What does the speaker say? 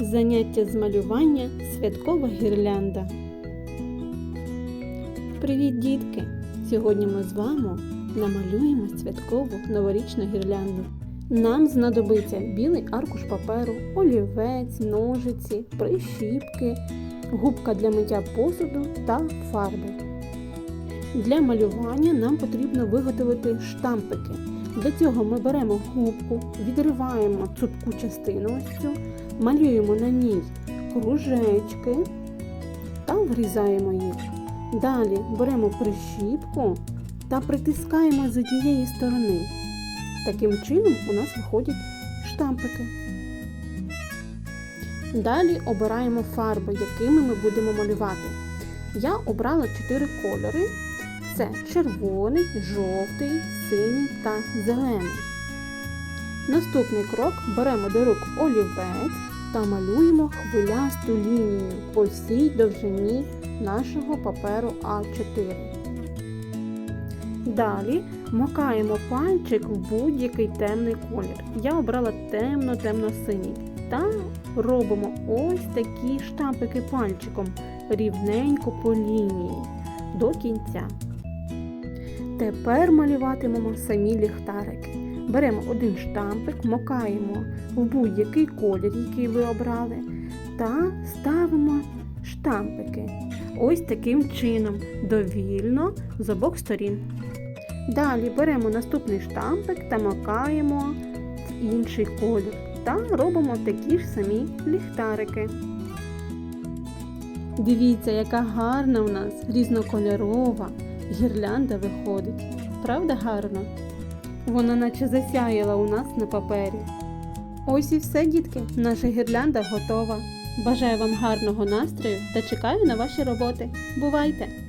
Заняття з малювання святкова гірлянда. Привіт, дітки! Сьогодні ми з вами намалюємо святкову новорічну гірлянду. Нам знадобиться білий аркуш паперу, олівець, ножиці, прищіпки, губка для миття посуду та фарби. Для малювання нам потрібно виготовити штампики. Для цього ми беремо губку, відриваємо цупку частину ось цю, малюємо на ній кружечки та врізаємо їх. Далі беремо прищіпку та притискаємо з однієї сторони. Таким чином у нас виходять штампики. Далі обираємо фарби, якими ми будемо малювати. Я обрала чотири кольори: це червоний, жовтий, синій та зелений. Наступний крок беремо до рук олівець та малюємо хвилясту лінію по всій довжині нашого паперу А4. Далі макаємо пальчик в будь-який темний колір. Я обрала темно-темно-синій. Та робимо ось такі штампики пальчиком рівненько по лінії до кінця. Тепер малюватимемо самі ліхтарики. Беремо один штампик, макаємо в будь-який колір, який ви обрали, та ставимо штампики. Ось таким чином, довільно з обох сторін. Далі беремо наступний штампик та макаємо в інший колір та робимо такі ж самі ліхтарики. Дивіться, яка гарна у нас різнокольорова гірлянда виходить. Правда гарно? Вона наче засяяла у нас на папері. Ось і все, дітки, наша гірлянда готова. Бажаю вам гарного настрою та чекаю на ваші роботи. Бувайте!